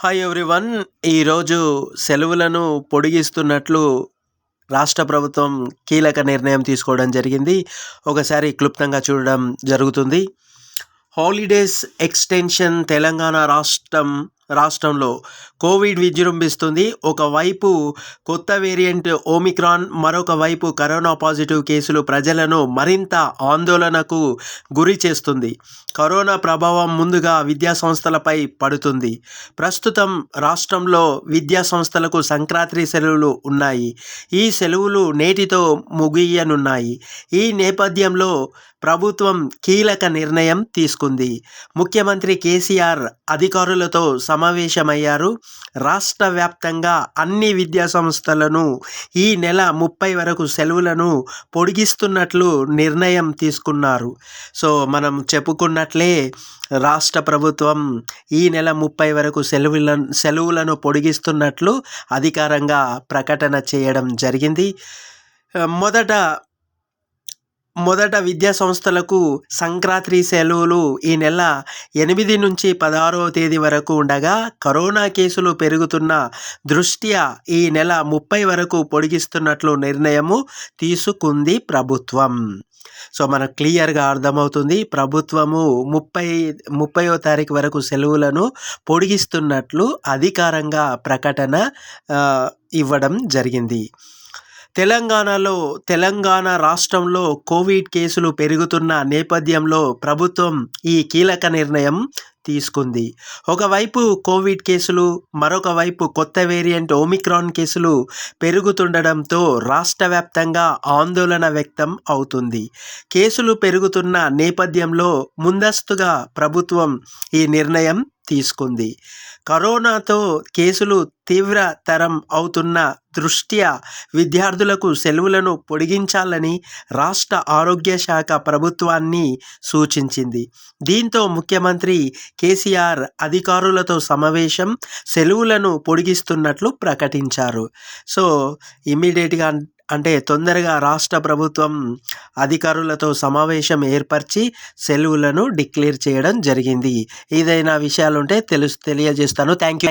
Hi everyone ఈరోజు సెలవులను పొడిగిస్తున్నట్లు రాష్ట్ర ప్రభుత్వం కీలక నిర్ణయం తీసుకోవడం జరిగింది. ఒకసారి క్లుప్తంగా చూడడం జరుగుతుంది. హాలిడేస్ ఎక్స్టెన్షన్ తెలంగాణ రాష్ట్రం రాష్ట్రంలో కోవిడ్ విజృంభిస్తుంది. ఒకవైపు కొత్త వేరియంట్ ఓమిక్రాన్ మరొక వైపు కరోనా పాజిటివ్ కేసులు ప్రజలను మరింత ఆందోళనకు గురి చేస్తుంది. కరోనా ప్రభావం ముందుగా విద్యా సంస్థలపై పడుతుంది. ప్రస్తుతం రాష్ట్రంలో విద్యా సంస్థలకు సంక్రాంతి సెలవులు ఉన్నాయి. ఈ సెలవులు నేటితో ముగియనున్నాయి. ఈ నేపథ్యంలో ప్రభుత్వం కీలక నిర్ణయం తీసుకుంది. ముఖ్యమంత్రి కేసీఆర్ అధికారులతో సమావేశమయ్యారు. రాష్ట్ర వ్యాప్తంగా అన్ని విద్యా సంస్థలను ఈ నెల ముప్పై వరకు సెలవులను పొడిగిస్తున్నట్లు నిర్ణయం తీసుకున్నారు. సో మనం చెప్పుకున్నట్లే రాష్ట్ర ప్రభుత్వం ఈ నెల ముప్పై వరకు సెలవుల సెలవులను పొడిగిస్తున్నట్లు అధికారంగా ప్రకటన చేయడం జరిగింది. మొదట మొదట విద్యా సంస్థలకు సంక్రాంతి సెలవులు ఈ నెల ఎనిమిది నుంచి పదహారవ తేదీ వరకు ఉండగా కరోనా కేసులు పెరుగుతున్న దృష్ట్యా ఈ నెల ముప్పై వరకు పొడిగిస్తున్నట్లు నిర్ణయము తీసుకుంది ప్రభుత్వం. సో మనకు క్లియర్గా అర్థమవుతుంది. ప్రభుత్వము ముప్పై ముప్పయో తారీఖు వరకు సెలవులను పొడిగిస్తున్నట్లు అధికారంగా ప్రకటన ఇవ్వడం జరిగింది. తెలంగాణలో తెలంగాణ రాష్ట్రంలో కోవిడ్ కేసులు పెరుగుతున్న నేపథ్యంలో ప్రభుత్వం ఈ కీలక నిర్ణయం తీసుకుంది. ఒకవైపు కోవిడ్ కేసులు మరొక వైపు కొత్త వేరియంట్ ఓమిక్రాన్ కేసులు పెరుగుతుండడంతో రాష్ట్ర వ్యాప్తంగా ఆందోళన వ్యక్తం అవుతుంది. కేసులు పెరుగుతున్న నేపథ్యంలో ముందస్తుగా ప్రభుత్వం ఈ నిర్ణయం తీసుకుంది. కరోనాతో కేసులు తీవ్రతరం అవుతున్న దృష్ట్యా విద్యార్థులకు సెలవులను పొడిగించాలని రాష్ట్ర ఆరోగ్య శాఖ ప్రభుత్వాన్ని సూచించింది. దీంతో ముఖ్యమంత్రి కేసీఆర్ అధికారులతో సమావేశం సెలవులను పొడిగిస్తున్నట్లు ప్రకటించారు. సో ఇమీడియట్గా అంటే తొందరగా రాష్ట్ర ప్రభుత్వం అధికారులతో సమావేశం ఏర్పరిచి సెలవులను డిక్లేర్ చేయడం జరిగింది. ఏదైనా విషయాలుంటే తెలుసు తెలియజేస్తాను. Thank you